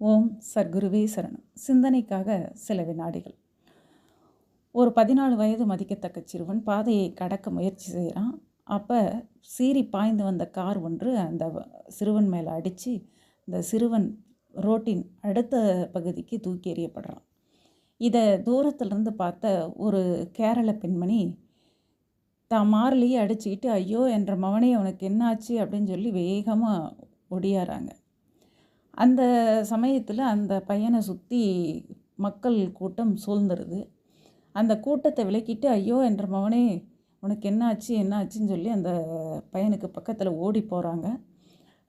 ஓம் சர்க்குருவே சரணம். சிந்தனைக்காக சில வினாடிகள் ஒரு பதினாலு வயது மதிக்கத்தக்க சிறுவன் பாதையை கடக்க முயற்சி செய்கிறான் அப்போ சீறி பாய்ந்து வந்த கார் ஒன்று அந்த சிறுவன் மேலே அடித்து இந்த சிறுவன் ரோட்டின் அடுத்த பகுதிக்கு தூக்கி எறியப்படுறான். இதை தூரத்திலிருந்து பார்த்த ஒரு கேரள பெண்மணி தான் மார்லேயே அடிச்சுக்கிட்டு ஐயோ என்ற மவனே உனக்கு என்னாச்சு? அப்படின்னு சொல்லி வேகமாக ஒடியாராங்க அந்த சமயத்தில் அந்த பையனை சுற்றி மக்கள் கூட்டம் சூழ்ந்துருது. அந்த கூட்டத்தை விலக்கிட்டு ஐயோ என்ற மவனே உனக்கு என்னாச்சு என்னாச்சுன்னு சொல்லி அந்த பையனுக்கு பக்கத்தில் ஓடி போகிறாங்க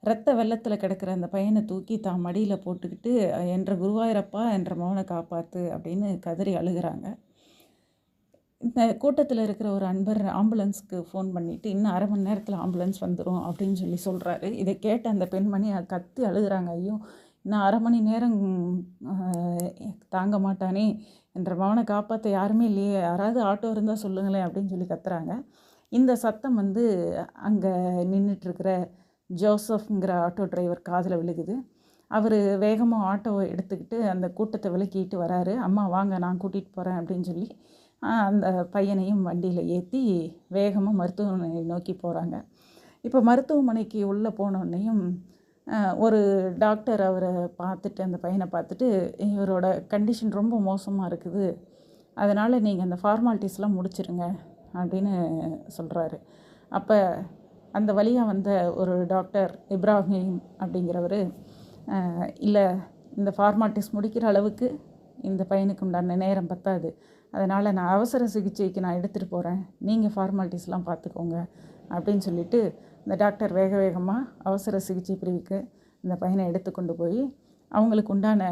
ரத்த வெள்ளத்தில் கிடக்கிற அந்த பையனை தூக்கி தான் மடியில் போட்டுக்கிட்டு என்ற குருவாயிரப்பா என்ற மவனை காப்பாற்று அப்படின்னு கதறி அழுகிறாங்க. இந்த கூட்டத்தில் இருக்கிற ஒரு அன்பர் ஆம்புலன்ஸ்க்கு ஃபோன் பண்ணிவிட்டு இன்னும் அரை மணி நேரத்தில் ஆம்புலன்ஸ் வந்துடும் அப்படின்னு சொல்லி சொல்கிறாரு இதை கேட்ட அந்த பெண்மணி கத்தி அழுகுறாங்க. ஐயோ இன்னும் அரை மணி நேரம் தாங்க மாட்டானே என்ற மவனை காப்பாற்ற யாருமே இல்லையே யாராவது ஆட்டோ இருந்தால் சொல்லுங்களேன் அப்படின்னு சொல்லி கத்துறாங்க. இந்த சத்தம் வந்து அங்கே நின்றுட்டுருக்கிற ஜோசப்ங்கிற ஆட்டோ டிரைவர் காதில் விழுகுது. அவர் வேகமாக ஆட்டோவை எடுத்துக்கிட்டு அந்த கூட்டத்தை விலக்கிட்டு வராரு. அம்மா வாங்க நான் கூட்டிகிட்டு போகிறேன் அப்படின்னு சொல்லி அந்த பையனையும் வண்டியில் ஏற்றி வேகமாக மருத்துவமனை நோக்கி போகிறாங்க இப்போ மருத்துவமனைக்கு உள்ளே போனோடனையும் ஒரு டாக்டர் அவரை பார்த்துட்டு அந்த பையனை பார்த்துட்டு இவரோட கண்டிஷன் ரொம்ப மோசமாக இருக்குது. அதனால் நீங்கள் அந்த ஃபார்மாலிட்டிஸ்லாம் முடிச்சிருங்க அப்படின்னு சொல்கிறாரு அப்போ அந்த வழியாக வந்த ஒரு டாக்டர் இப்ராஹிம் அப்படிங்கிறவர் இல்லை இந்த ஃபார்மாலிட்டிஸ் முடிக்கிற அளவுக்கு இந்த பையனுக்கு உண்டான நேரம் பத்தாது. அதனால் நான் அவசர சிகிச்சைக்கு நான் எடுத்துகிட்டு போகிறேன் நீங்கள் ஃபார்மாலிட்டிஸ்லாம் பார்த்துக்கோங்க அப்படின்னு சொல்லிட்டு இந்த டாக்டர் வேக வேகமாக அவசர சிகிச்சை பிரிவுக்கு இந்த பையனை எடுத்து கொண்டு போய் அவங்களுக்கு உண்டான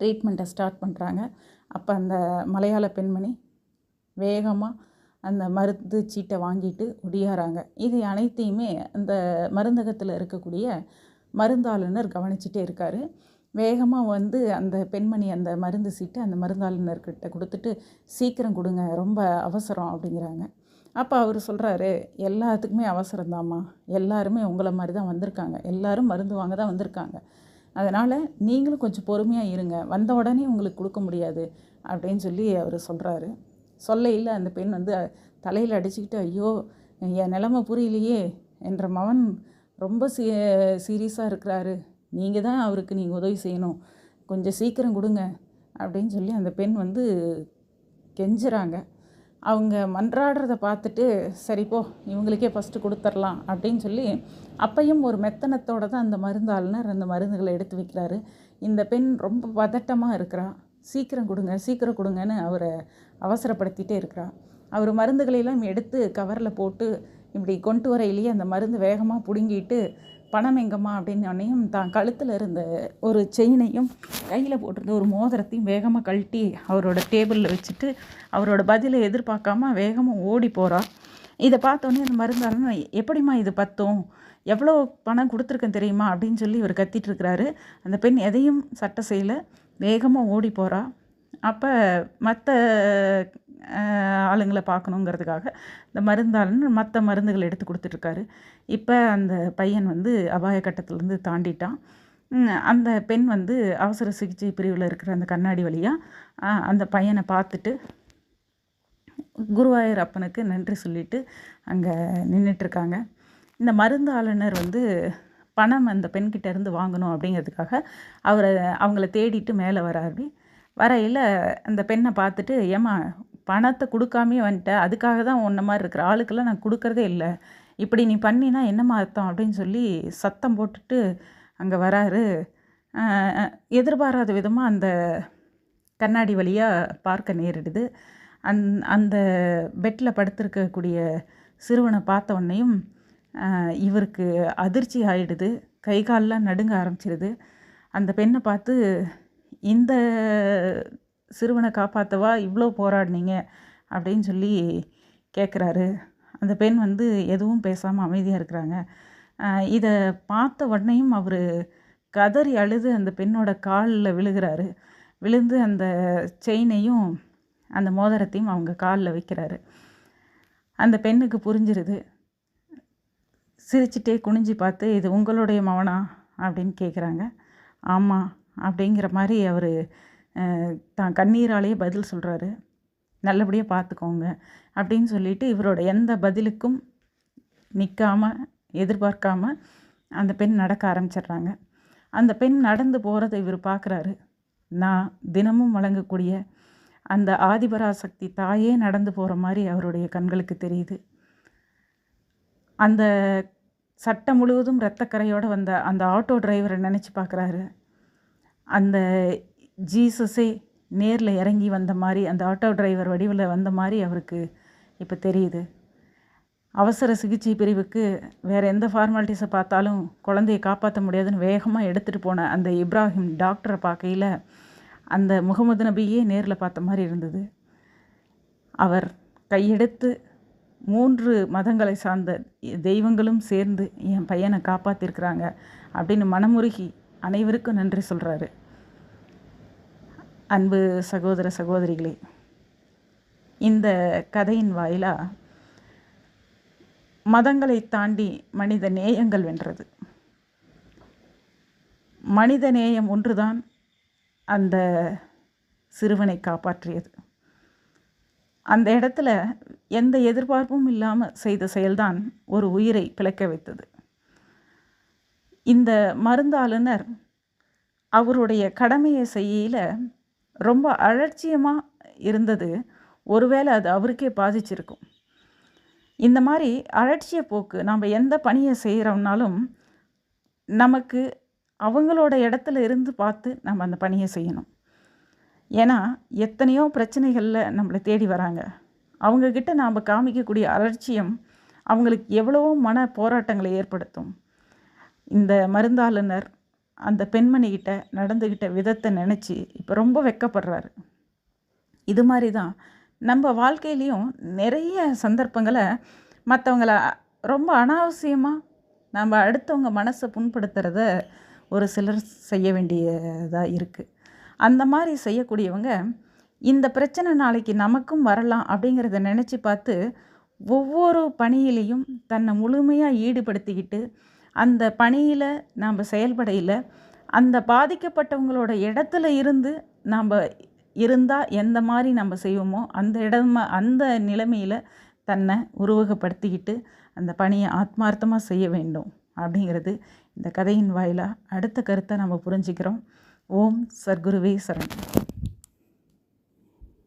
ட்ரீட்மெண்ட்டை ஸ்டார்ட் பண்ணுறாங்க அப்போ அந்த மலையாள பெண்மணி வேகமாக அந்த மருந்து சீட்டை வாங்கிட்டு ஒடியாராங்க. இது அனைத்தையுமே அந்த மருந்தகத்தில் இருக்கக்கூடிய மருந்தாளுநர் கவனிச்சிட்டே இருக்காரு. வேகமாக வந்து அந்த பெண்மணி அந்த மருந்து சீட்டை அந்த மருந்தாளுநர்கிட்ட கொடுத்துட்டு சீக்கிரம் கொடுங்க ரொம்ப அவசரம் அப்படிங்கிறாங்க. அப்போ அவர் சொல்கிறாரு எல்லாத்துக்குமே அவசரம்தாம்மா. எல்லாருமே உங்களை மாதிரி தான் வந்திருக்காங்க. எல்லாரும் மருந்து வாங்க தான் வந்திருக்காங்க. அதனால் நீங்களும் கொஞ்சம் பொறுமையாக இருங்க. வந்த உடனே உங்களுக்கு கொடுக்க முடியாது அப்படின்னு சொல்லி அவர் சொல்கிறாரு சொல்லையில் அந்த பெண் வந்து தலையில் அடிச்சுக்கிட்டு ஐயோ என் நிலமை புரியலையே. என்ற மகன் ரொம்ப சீ சீரியஸாக இருக்கிறாரு. நீங்கள் தான் அவருக்கு நீங்கள் உதவி செய்யணும். கொஞ்சம் சீக்கிரம் கொடுங்க. அப்படின்னு சொல்லி அந்த பெண் வந்து கெஞ்சுறாங்க. அவங்க மன்றாடுறத பார்த்துட்டு சரி போ இவங்களுக்கே ஃபஸ்ட்டு கொடுத்துர்லாம். அப்படின்னு சொல்லி அப்பையும் ஒரு மெத்தனத்தோட தான் அந்த மருந்தாளுநர் அந்த மருந்துகளை எடுத்து வைக்கிறாரு. இந்த பெண் ரொம்ப பதட்டமாக இருக்கிறா. சீக்கிரம் கொடுங்க சீக்கிரம் கொடுங்கன்னு அவரை அவசரப்படுத்திட்டே இருக்கிறா. அவர் மருந்துகளையெல்லாம் எடுத்து கவரில் போட்டு இப்படி கொண்டு வரையிலேயே அந்த மருந்து வேகமாக பிடுங்கிட்டு பணம் எங்கம்மா அப்படின்னு உடனேயும் தான் கழுத்தில் இருந்த ஒரு செயினையும் கையில் போட்டிருந்த ஒரு மோதிரத்தையும் வேகமாக கழட்டி அவரோட டேபிளில் வச்சுட்டு அவரோட பதிலை எதிர்பார்க்காம வேகமாக ஓடி போகிறா இதை பார்த்தோன்னே அந்த மருந்தாளன் எப்படிம்மா இது பத்தும்? எவ்வளோ பணம் கொடுத்துருக்கேன் தெரியுமா? அப்படின்னு சொல்லி இவர் கத்திட்டு இருக்கிறாரு. அந்த பெண் எதையும் சட்ட செய்யலை. வேகமாக ஓடி போகிறா அப்போ மற்ற ஆளுங்களை பார்க்கணுங்கிறதுக்காக இந்த மருந்தாளன் மற்ற மருந்துகள் எடுத்து கொடுத்துட்ருக்காரு. இப்போ அந்த பையன் வந்து அபாய கட்டத்திலேருந்து தாண்டிட்டான். அந்த பெண் வந்து அவசர சிகிச்சை பிரிவில் இருக்கிற அந்த கண்ணாடி வழியாக அந்த பையனை பார்த்துட்டு குருவாயூர் அப்பனுக்கு நன்றி சொல்லிட்டு அங்கே நின்றுட்டுருக்காங்க இந்த மருந்தாளுநர் வந்து பணம் அந்த பெண்கிட்ட இருந்து வாங்கணும் அப்படிங்கிறதுக்காக அவரை அவங்கள தேடிட்டு மேலே வராரு. வரையில் அந்த பெண்ணை பார்த்துட்டு ஏம்மா பணத்தை கொடுக்காமே வந்துட்ட. அதுக்காக தான் உன்ன மாதிரி இருக்கிற ஆளுக்கெல்லாம் நான் கொடுக்கறதே இல்லை. இப்படி நீ பண்ணினா என்னம்மா அர்த்தம் அப்படின்னு சொல்லி சத்தம் போட்டுட்டு அங்கே வராரு. எதிர்பாராத விதமாக அந்த கண்ணாடி வழியாக பார்க்க நேரிடுது. அந் அந்த பெட்டில் படுத்திருக்கக்கூடிய சிறுவனை பார்த்த உடனேயும் இவருக்கு அதிர்ச்சி ஆகிடுது கை கால்லாம் நடுங்க ஆரம்பிச்சிருது. அந்த பெண்ணை பார்த்து இந்த சிறுவனை காப்பாற்றவா இவ்வளோ போராடினீங்க? அப்படின்னு சொல்லி கேட்குறாரு அந்த பெண் வந்து எதுவும் பேசாமல் அமைதியாக இருக்கிறாங்க. இதை பார்த்த உடனேயும் அவர் கதறி அழுது அந்த பெண்ணோட காலில் விழுகிறாரு. விழுந்து அந்த செயினையும் அந்த மோதிரத்தையும் அவங்க காலில் வைக்கிறாரு. அந்த பெண்ணுக்கு புரிஞ்சிருது. சிரிச்சிட்டே குனிஞ்சு பார்த்து இது உங்களுடைய மவனா? அப்படின்னு கேட்குறாங்க ஆமாம் அப்படிங்கிற மாதிரி அவர் தான் கண்ணீராலேயே பதில் சொல்கிறாரு நல்லபடியாக பார்த்துக்கோங்க அப்படின்னு சொல்லிட்டு இவரோட எந்த பதிலுக்கும் நிற்காமல் எதிர்பார்க்காம அந்த பெண் நடக்க ஆரம்பிச்சிடுறாங்க. அந்த பெண் நடந்து போகிறத இவர் பார்க்குறாரு நான் தினமும் வழங்கக்கூடிய அந்த ஆதிபராசக்தி தாயே நடந்து போகிற மாதிரி அவருடைய கண்களுக்கு தெரியுது. அந்த சட்டம் முழுவதும் இரத்தக்கரையோடு வந்த அந்த ஆட்டோ டிரைவரை நினச்சி பார்க்குறாரு அந்த ஜீசஸே நேரில் இறங்கி வந்த மாதிரி அந்த ஆட்டோ டிரைவர் வடிவில் வந்த மாதிரி அவருக்கு இப்போ தெரியுது. அவசர சிகிச்சை பிரிவுக்கு வேறு எந்த ஃபார்மாலிட்டிஸை பார்த்தாலும் குழந்தையை காப்பாற்ற முடியாதுன்னு வேகமாக எடுத்துகிட்டு போன அந்த இப்ராஹிம் டாக்டரை பார்க்கையில் அந்த முகமது நபியே நேரில் பார்த்த மாதிரி இருந்தது. அவர் கையெடுத்து மூன்று மதங்களை சார்ந்த தெய்வங்களும் சேர்ந்து என் பையனை காப்பாற்றிருக்கிறாங்க அப்படின்னு மனமுருகி அனைவருக்கும் நன்றி சொல்கிறாரு அன்பு சகோதர சகோதரிகளே இந்த கதையின் வாயிலாக மதங்களை தாண்டி மனித நேயங்கள் வென்றது. மனித நேயம் ஒன்றுதான் அந்த சிறுவனை காப்பாற்றியது. அந்த இடத்துல எந்த எதிர்பார்ப்பும் இல்லாமல் செய்த செயல்தான் ஒரு உயிரை பிழைக்க வைத்தது. இந்த மருந்தாளுநர் அவருடைய கடமையை செய்யல ரொம்ப அலட்சியமாக இருந்தது. ஒருவேளை அது அவருக்கே பாதிச்சிருக்கும். இந்த மாதிரி அலட்சிய போக்கு நம்ம எந்த பணியை செய்கிறோம்னாலும் நமக்கு அவங்களோட இடத்துல இருந்து பார்த்து நம்ம அந்த பணியை செய்யணும். ஏன்னா எத்தனையோ பிரச்சனைகளில் நம்மளை தேடி வராங்க. அவங்கக்கிட்ட நாம் காமிக்கக்கூடிய அலட்சியம் அவங்களுக்கு எவ்வளவோ மன போராட்டங்களை ஏற்படுத்தும். இந்த மருந்தாளுநர் அந்த பெண்மணிக்கிட்ட நடந்துக்கிட்ட விதத்தை நினச்சி இப்போ ரொம்ப வெக்கப்படுறாரு. இது மாதிரி தான் நம்ம வாழ்க்கையிலையும் நிறைய சந்தர்ப்பங்களை மற்றவங்கள ரொம்ப அனாவசியமாக நம்ம அடுத்தவங்க மனசை புண்படுத்துகிறத ஒரு சிலர் செய்ய வேண்டியதாக இருக்குது அந்த மாதிரி செய்யக்கூடியவங்க இந்த பிரச்சனை நாளைக்கு நமக்கும் வரலாம் அப்படிங்கிறத நினச்சி பார்த்து ஒவ்வொரு பணியிலையும் தன்னை முழுமையாக ஈடுபடுத்திக்கிட்டு அந்த பணியில் நாம் செயல்படையில் அந்த பாதிக்கப்பட்டவங்களோட இடத்துல இருந்து நாம் இருந்தால் எந்த மாதிரி நம்ம செய்வோமோ அந்த இடமா அந்த நிலைமையில் தன்னை உருவகப்படுத்திக்கிட்டு அந்த பணியை ஆத்மார்த்தமாக செய்ய வேண்டும் அப்படிங்கிறது இந்த கதையின் வாயிலாக அடுத்த கருத்தை நம்ம புரிஞ்சுக்கிறோம். ஓம் சர்க்குருவே சரண்.